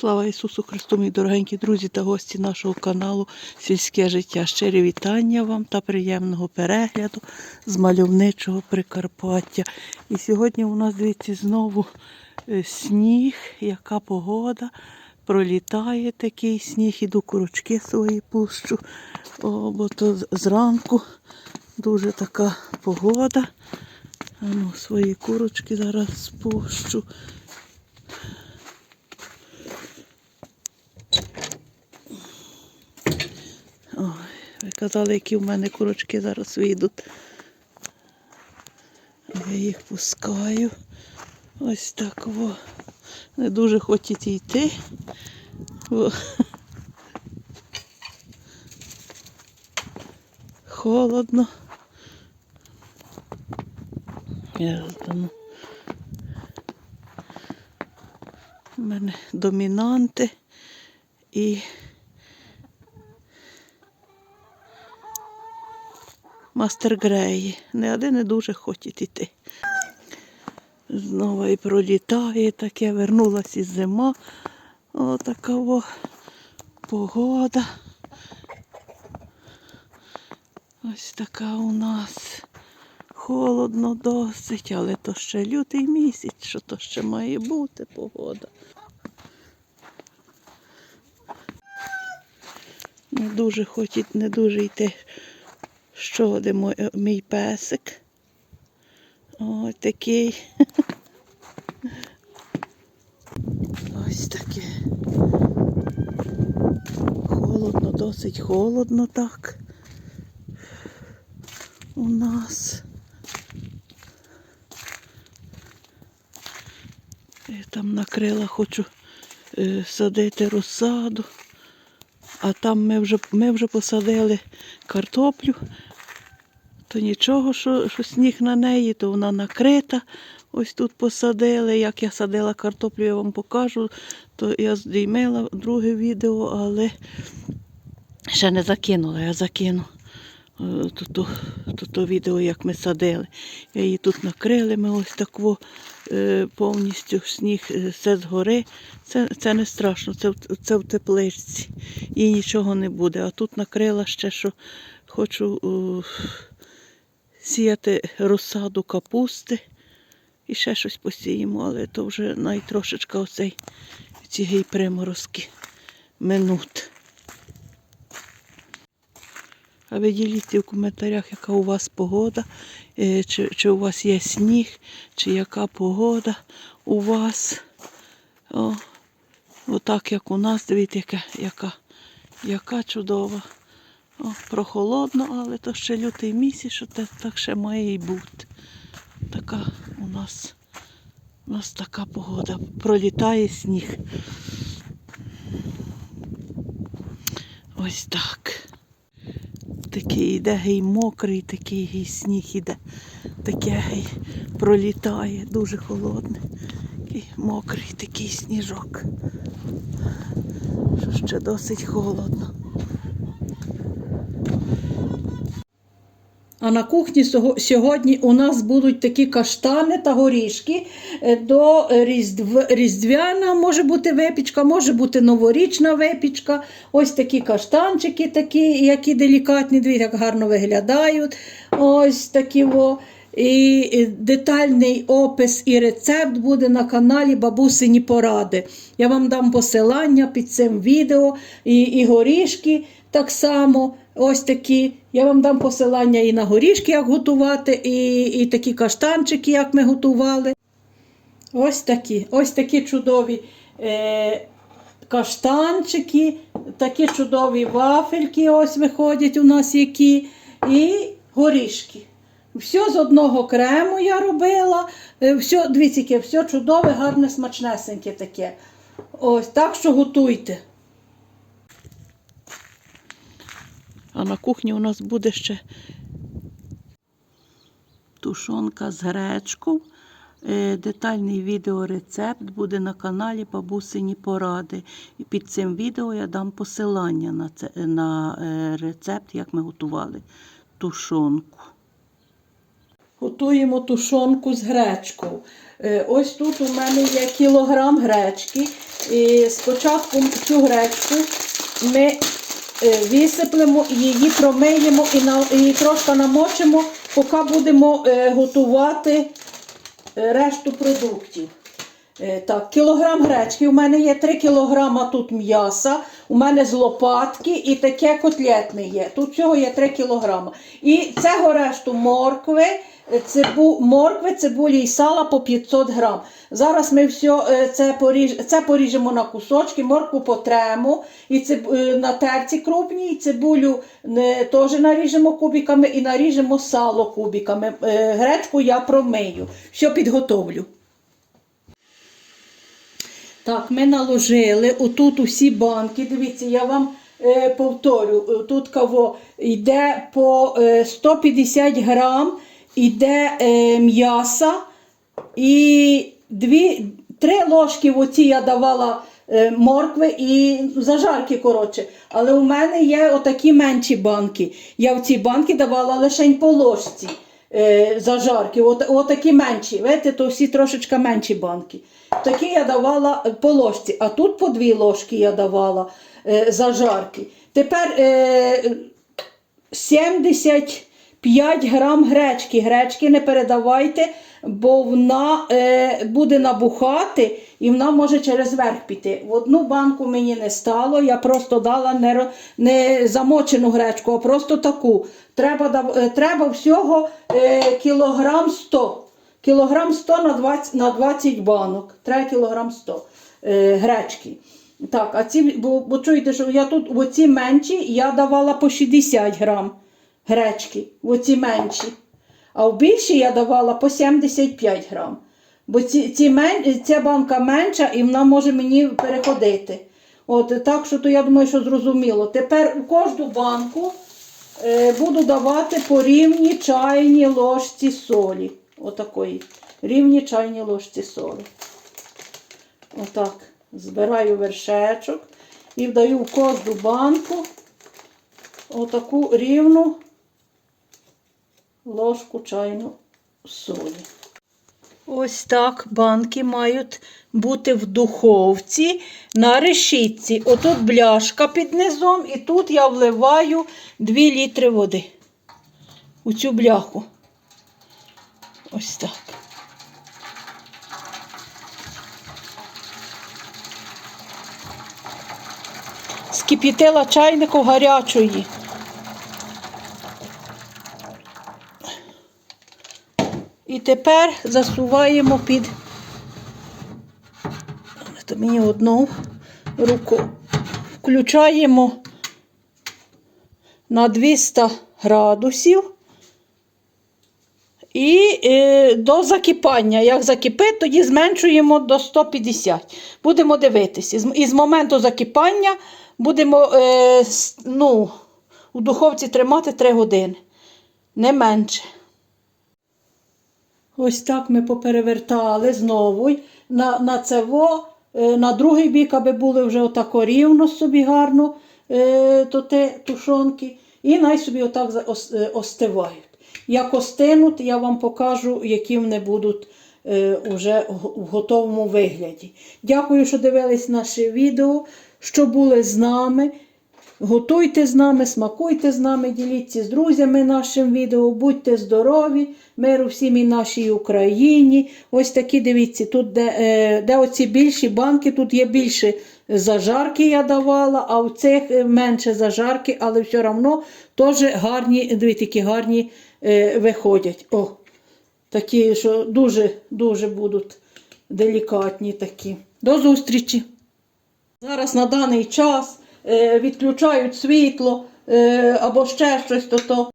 Слава Ісусу Христу, мої дорогенькі друзі та гості нашого каналу Сільське життя. Щирі вітання вам та приємного перегляду з мальовничого Прикарпаття. І сьогодні у нас, дивіться, знову е, сніг, яка погода. Пролітає такий сніг, іду курочки свої пущу, О, бо то зранку дуже така погода. А свої курочки зараз спущу. Ви казали, які в мене курочки зараз вийдуть. Я їх пускаю. Ось так во. Не дуже хочуть йти. Бо... Холодно. Я ну. У мене домінанти і Мастер Греї. Не один не дуже хочуть іти. Знову і пролітає таке, вернулась і зима. О, така во погода. Ось така у нас. Холодно досить, але то ще лютий місяць, що то ще має бути погода. Не дуже хочуть, не дуже йти що де мой, е, мій песик? Ось такий. Ось таке. Холодно, досить холодно так. У нас. Я там накрила, хочу е, садити розсаду. А там ми вже, ми вже посадили картоплю, то нічого, що, що сніг на неї, то вона накрита. Ось тут посадили. Як я садила картоплю, я вам покажу. То я здіймила друге відео, але ще не закинула, я закину. е, То, то, то, то відео, як ми садили. Я її тут накрили, ми ось так е, повністю сніг е, все згори. Це, це не страшно, це, це в тепличці. І нічого не буде. А тут накрила ще, що хочу е, сіяти розсаду капусти. І ще щось посіємо, але то вже найтрошечка оцей ці гей приморозки минут. А ви діліться в коментарях, яка у вас погода, е, чи, чи у вас є сніг, чи яка погода у вас. О, отак, як у нас, дивіться, яка, яка, яка чудова. О, прохолодно, але то ще лютий місяць, що те, так ще має і бути. Така у нас, у нас така погода. Пролітає сніг. Ось так. Такий йде гей мокрий, такий гей сніг іде. Таке гей пролітає, дуже холодний. Такий мокрий такий сніжок. Що ще досить холодно. А на кухні сьогодні у нас будуть такі каштани та горішки. Е, До різдв... різдвяна може бути випічка, може бути новорічна випічка. Ось такі каштанчики, такі, які делікатні, дивіться, як гарно виглядають. Ось такі во. І детальний опис і рецепт буде на каналі Бабусині Поради. Я вам дам посилання під цим відео і, і горішки так само. Ось такі. Я вам дам посилання і на горішки, як готувати, і, і такі каштанчики, як ми готували. Ось такі, ось такі чудові е, каштанчики, такі чудові вафельки, ось виходять у нас які, і горішки. Все з одного крему я робила. Е, Все, дивіться, все чудове, гарне, смачнесеньке таке. Ось так що готуйте. А на кухні у нас буде ще тушонка з гречкою. Е, Детальний відеорецепт буде на каналі Бабусині Поради. І під цим відео я дам посилання на, це, на е, рецепт, як ми готували тушонку. Готуємо тушонку з гречкою. Е, Ось тут у мене є кілограм гречки. І спочатку цю гречку ми висиплемо, її промиємо і, на, і трошки намочимо, поки будемо е, готувати е, решту продуктів. Е, Так, кілограм гречки. У мене є 3 кілограма тут м'яса, у мене з лопатки і таке котлетне є. Тут всього є 3 кілограма. І цього решту моркви, е, цибу, моркви, цибулі і сала по 500 грам. Зараз ми все це, поріж, це поріжемо на кусочки, моркву потремо і циб, е, на терці крупній, цибулю теж наріжемо кубиками і наріжемо сало кубиками. Е, Гречку я промию, все підготовлю. Так, ми наложили отут усі банки. Дивіться, я вам е, повторю, тут кого йде по е, 150 грам, йде е, м'яса і дві, три ложки оці я давала е, моркви і зажарки, коротше. Але у мене є отакі менші банки. Я в ці банки давала лише по ложці е, зажарки, от, отакі менші. Видите, то всі трошечки менші банки. Такі я давала по ложці, а тут по дві ложки я давала е, зажарки. Тепер е, 75 грам гречки. Гречки не передавайте, бо вона е, буде набухати і вона може через верх піти. В одну банку мені не стало, я просто дала не, не замочену гречку, а просто таку. Треба, е, треба всього е, кілограм 100. Кілограм 100 на 20, на 20 банок. Треба кілограм 100 е, гречки. Так, а ці, бо, бо чуєте, що я тут оці менші я давала по 60 грам гречки, оці менші. А в більші я давала по 75 грам. Бо ці, ці мен, ця банка менша і вона може мені переходити. От, так що то я думаю, що зрозуміло. Тепер у кожну банку е, буду давати по рівні чайній ложці солі. Отакої. Рівні чайні ложці солі. Отак. Збираю вершечок і вдаю в кожну банку отаку рівну ложку чайну солі. Ось так банки мають бути в духовці на решітці. Отут бляшка під низом, і тут я вливаю 2 літри води у цю бляху. Ось так. Скип'ятила чайнику гарячої. І тепер засуваємо під то мені одну руку. Включаємо на 200 градусів. І е, до закипання. Як закипить, тоді зменшуємо до 150. Будемо дивитися. І з моменту закипання будемо е, ну, у духовці тримати 3 години. Не менше. Ось так ми поперевертали знову на, на цево, е, на другий бік, аби були вже отако рівно собі гарно е, то те, тушонки. І най собі отак е, остивають. Як остинуть, я вам покажу, які вони будуть е, в готовому вигляді. Дякую, що дивились наше відео, що були з нами. Готуйте з нами, смакуйте з нами, діліться з друзями нашим відео, будьте здорові, миру всім і нашій Україні. Ось такі, дивіться, тут де, е, де оці більші банки, тут є більше зажарки я давала, а в цих е, менше зажарки, але все одно теж гарні, дивіться, які гарні е, виходять. О, такі, що дуже-дуже будуть делікатні такі. До зустрічі! Зараз на даний час відключають світло е, або ще щось то то.